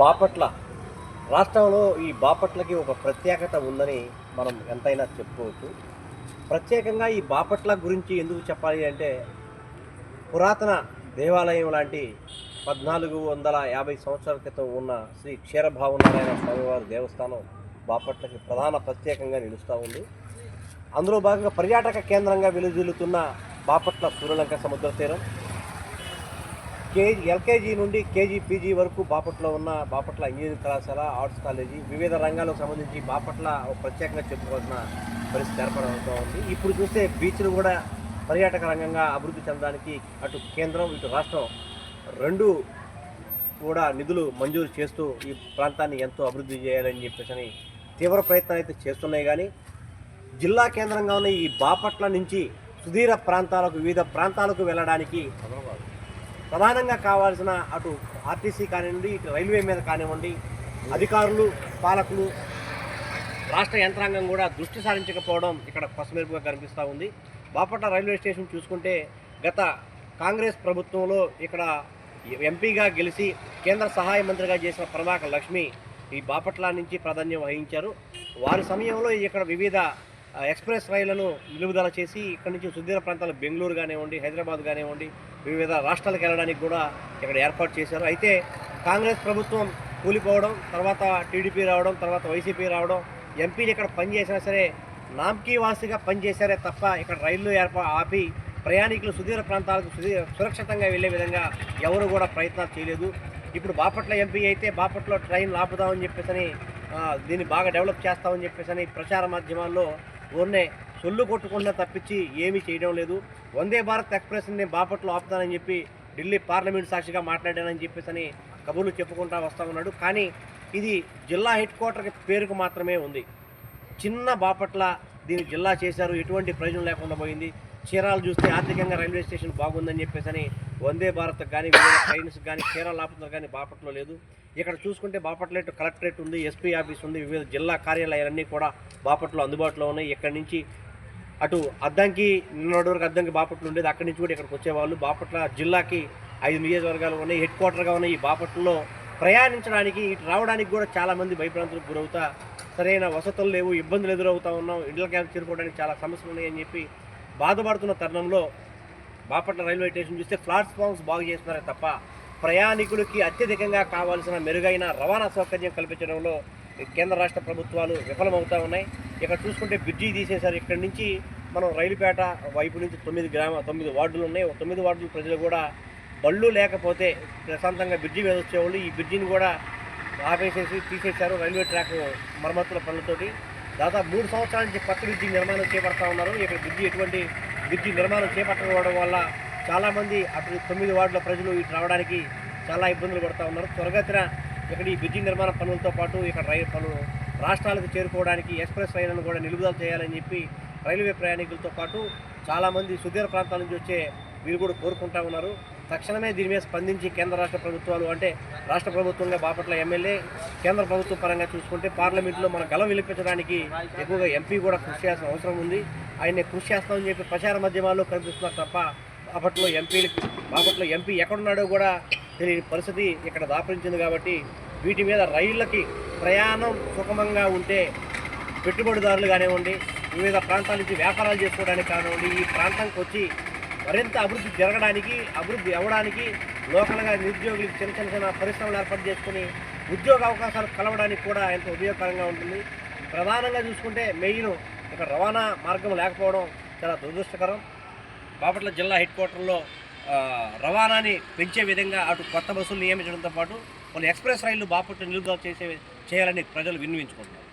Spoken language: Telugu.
బాపట్ల. రాష్ట్రంలో ఈ బాపట్లకి ఒక ప్రత్యేకత ఉందని మనం ఎంతైనా చెప్పుకోవచ్చు. ప్రత్యేకంగా ఈ బాపట్ల గురించి ఎందుకు చెప్పాలి అంటే పురాతన దేవాలయం లాంటి పద్నాలుగు వందల యాభై సంవత్సరాల క్రితం ఉన్న శ్రీ క్షీరభావనారాయణ స్వామివారి దేవస్థానం బాపట్లకి ప్రధాన ప్రత్యేకంగా నిలుస్తూ ఉంది. అందులో భాగంగా పర్యాటక కేంద్రంగా వెలుదిల్లుతున్న బాపట్ల సూర్యలంక సముద్ర తీరం కేజీ ఎల్కేజీ నుండి కేజీ పీజీ వరకు బాపట్లో ఉన్న బాపట్ల ఇంజనీరింగ్ కళాశాల ఆర్ట్స్ కాలేజీ వివిధ రంగాలకు సంబంధించి బాపట్ల ఒక ప్రత్యేకంగా చెప్పుకోవాల్సిన పరిస్థితి ఏర్పడవుతూ ఉంది. ఇప్పుడు చూస్తే బీచ్లు కూడా పర్యాటక రంగంగా అభివృద్ధి చెందడానికి అటు కేంద్రం ఇటు రాష్ట్రం రెండు కూడా నిధులు మంజూరు చేస్తూ ఈ ప్రాంతాన్ని ఎంతో అభివృద్ధి చేయాలని చెప్పేసి తీవ్ర ప్రయత్నం అయితే చేస్తున్నాయి. కానీ జిల్లా కేంద్రంగా ఉన్న ఈ బాపట్ల నుంచి సుదీర ప్రాంతాలకు వివిధ ప్రాంతాలకు వెళ్ళడానికి ప్రధానంగా కావాల్సిన అటు ఆర్టీసీ కానివ్వండి ఇటు రైల్వే మీద కానివ్వండి అధికారులు పాలకులు రాష్ట్ర యంత్రాంగం కూడా దృష్టి సారించకపోవడం ఇక్కడ పసమెరుపుగా కనిపిస్తూ ఉంది. బాపట్ల రైల్వే స్టేషన్ చూసుకుంటే గత కాంగ్రెస్ ప్రభుత్వంలో ఇక్కడ ఎంపీగా గెలిచి కేంద్ర సహాయ మంత్రిగా చేసిన ప్రభాకర్ లక్ష్మి ఈ బాపట్ల నుంచి ప్రాధాన్యం వహించారు. వారి సమయంలో ఇక్కడ వివిధ ఎక్స్ప్రెస్ రైళ్ళను నిలుపుదల చేసి ఇక్కడ నుంచి సుదీర ప్రాంతాలు బెంగళూరు కానివ్వండి హైదరాబాద్ కానివ్వండి వివిధ రాష్ట్రాలకు వెళ్ళడానికి కూడా ఇక్కడ ఏర్పాటు చేశారు. అయితే కాంగ్రెస్ ప్రభుత్వం కూలిపోవడం తర్వాత టీడీపీ రావడం తర్వాత వైసీపీ రావడం ఎంపీలు ఇక్కడ పనిచేసినా సరే నామ్కీ వాసిగా పనిచేశారే తప్ప ఇక్కడ రైళ్ళు ఏర్పా ఆపి ప్రయాణికులు సుదీర ప్రాంతాలకు సురక్షితంగా వెళ్ళే విధంగా ఎవరు కూడా ప్రయత్నాలు చేయలేదు. ఇప్పుడు బాపట్ల ఎంపీ అయితే బాపట్లో ట్రైన్ ఆపుదామని చెప్పేసి అని, దీన్ని బాగా డెవలప్ చేస్తామని చెప్పేసి ప్రచార మాధ్యమాల్లో ఊరినే సొల్లు కొట్టుకుంటున్నా తప్పించి ఏమీ చేయడం లేదు. వందే భారత్ ఎక్స్ప్రెస్ని బాపట్లో ఆపుతానని చెప్పి ఢిల్లీ పార్లమెంట్ సాక్షిగా మాట్లాడానని చెప్పేసి అని కబుర్లు చెప్పుకుంటా వస్తూ ఉన్నాడు. కానీ ఇది జిల్లా హెడ్ క్వార్టర్కి పేరుకు మాత్రమే ఉంది. చిన్న బాపట్ల దీన్ని జిల్లా చేశారు. ఎటువంటి ప్రయోజనం లేకుండా పోయింది. చీరాలు చూస్తే ఆర్థికంగా రైల్వే స్టేషన్ బాగుందని చెప్పేసి అని వందే భారత్ కానీ ట్రైన్స్ కానీ చీరాలు ఆపుతున్నారు కానీ బాపట్లో లేదు. ఇక్కడ చూసుకుంటే బాపట్ల ఇటు కలెక్టరేట్ ఉంది ఎస్పీ ఆఫీస్ ఉంది వివిధ జిల్లా కార్యాలయాలన్నీ కూడా బాపట్లో అందుబాటులో ఉన్నాయి. ఇక్కడి నుంచి అటు అద్దంకి నిన్నటి వరకు అద్దంకి బాపట్లు ఉండేది. అక్కడి నుంచి కూడా ఇక్కడికి వచ్చేవాళ్ళు. బాపట్ల జిల్లాకి ఐదు నియోజకవర్గాలు ఉన్నాయి హెడ్ క్వార్టర్గా ఉన్నాయి. ఈ బాపట్లలో ప్రయాణించడానికి ఇటు రావడానికి కూడా చాలామంది భయప్రాంతులకు గురవుతా సరైన వసతులు లేవు ఇబ్బందులు ఎదురవుతా ఉన్నాం. ఇండ్ల క్యాంప్ చేరుకోవడానికి చాలా సమస్యలు ఉన్నాయని చెప్పి బాధపడుతున్న తరుణంలో బాపట్ల రైల్వే స్టేషన్ చూస్తే ప్లాట్ఫామ్స్ బాగు చేస్తున్నారే తప్ప ప్రయాణికులకి అత్యధికంగా కావాల్సిన మెరుగైన రవాణా సౌకర్యం కల్పించడంలో కేంద్ర రాష్ట్ర ప్రభుత్వాలు విఫలమవుతూ ఉన్నాయి. ఇక్కడ చూసుకుంటే బ్రిడ్జి తీసేశారు. ఇక్కడి నుంచి మనం రైలుపేట వైపు నుంచి తొమ్మిది గ్రామ తొమ్మిది వార్డులు ఉన్నాయి. తొమ్మిది వార్డుల ప్రజలు కూడా బళ్ళు లేకపోతే ప్రశాంతంగా బ్రిడ్జి మీద వచ్చేవాళ్ళు. ఈ బ్రిడ్జిని కూడా ఆపేసేసి తీసేశారు. రైల్వే ట్రాక్ మరమ్మతుల పనులతోటి దాదాపు మూడు సంవత్సరాల నుంచి కొత్త బ్రిడ్జి నిర్మాణం చేపడతా ఉన్నారు. ఇక్కడ బ్రిడ్జి ఎటువంటి బ్రిడ్జి నిర్మాణం చేపట్టకపోవడం వల్ల చాలామంది అటు తొమ్మిది వార్డుల ప్రజలు ఇటు రావడానికి చాలా ఇబ్బందులు పడుతూ ఉన్నారు. త్వరగతిన ఇక్కడ ఈ బ్రిడ్జి నిర్మాణ పనులతో పాటు ఇక్కడ రైలు పనులు రాష్ట్రాలకు చేరుకోవడానికి ఎక్స్ప్రెస్ రైళ్ళను కూడా నిలుపుదల చేయాలని చెప్పి రైల్వే ప్రయాణికులతో పాటు చాలామంది సుదీర ప్రాంతాల నుంచి వచ్చే వీరు కూడా కోరుకుంటా ఉన్నారు. తక్షణమే దీని మీద స్పందించి కేంద్ర రాష్ట్ర ప్రభుత్వాలు అంటే రాష్ట్ర ప్రభుత్వంగా బాపట్ల ఎమ్మెల్యే కేంద్ర ప్రభుత్వం పరంగా చూసుకుంటే పార్లమెంట్లో మన గలం విలిపించడానికి ఎక్కువగా ఎంపీ కూడా కృషి చేయాల్సిన అవసరం ఉంది. ఆయన కృషి చేస్తామని చెప్పి ప్రచార మాధ్యమాల్లో కనిపిస్తున్నారు తప్ప అప్పట్లో ఎంపీలు బాపట్లో ఎంపీ ఎక్కడున్నాడో కూడా తెలియని పరిస్థితి ఇక్కడ దాపరించింది కాబట్టి వీటి మీద రైళ్ళకి ప్రయాణం సుగమంగా ఉంటే పెట్టుబడిదారులు కానివ్వండి వివిధ ప్రాంతాల నుంచి వ్యాపారాలు చేసుకోవడానికి కానివ్వండి ఈ ప్రాంతానికి వచ్చి మరింత అభివృద్ధి జరగడానికి అభివృద్ధి అవ్వడానికి లోకల్గా నిరుద్యోగులకు చిన్న చిన్న చిన్న పరిశ్రమలు ఏర్పాటు చేసుకుని ఉద్యోగ అవకాశాలు కలవడానికి కూడా ఎంతో ఉపయోగకరంగా ఉంటుంది. ప్రధానంగా చూసుకుంటే మెయిన్ ఇక్కడ రవాణా మార్గం లేకపోవడం చాలా దురదృష్టకరం. బాపట్ల జిల్లా హెడ్ క్వార్టర్లో రవాణాని పెంచే విధంగా అటు కొత్త బస్సులు నియమించడంతో పాటు కొన్ని ఎక్స్ప్రెస్ రైళ్ళు బాపట్ల నిలుపుదల చేసే చేయాలని ప్రజలు విన్నవించుకుంటున్నారు.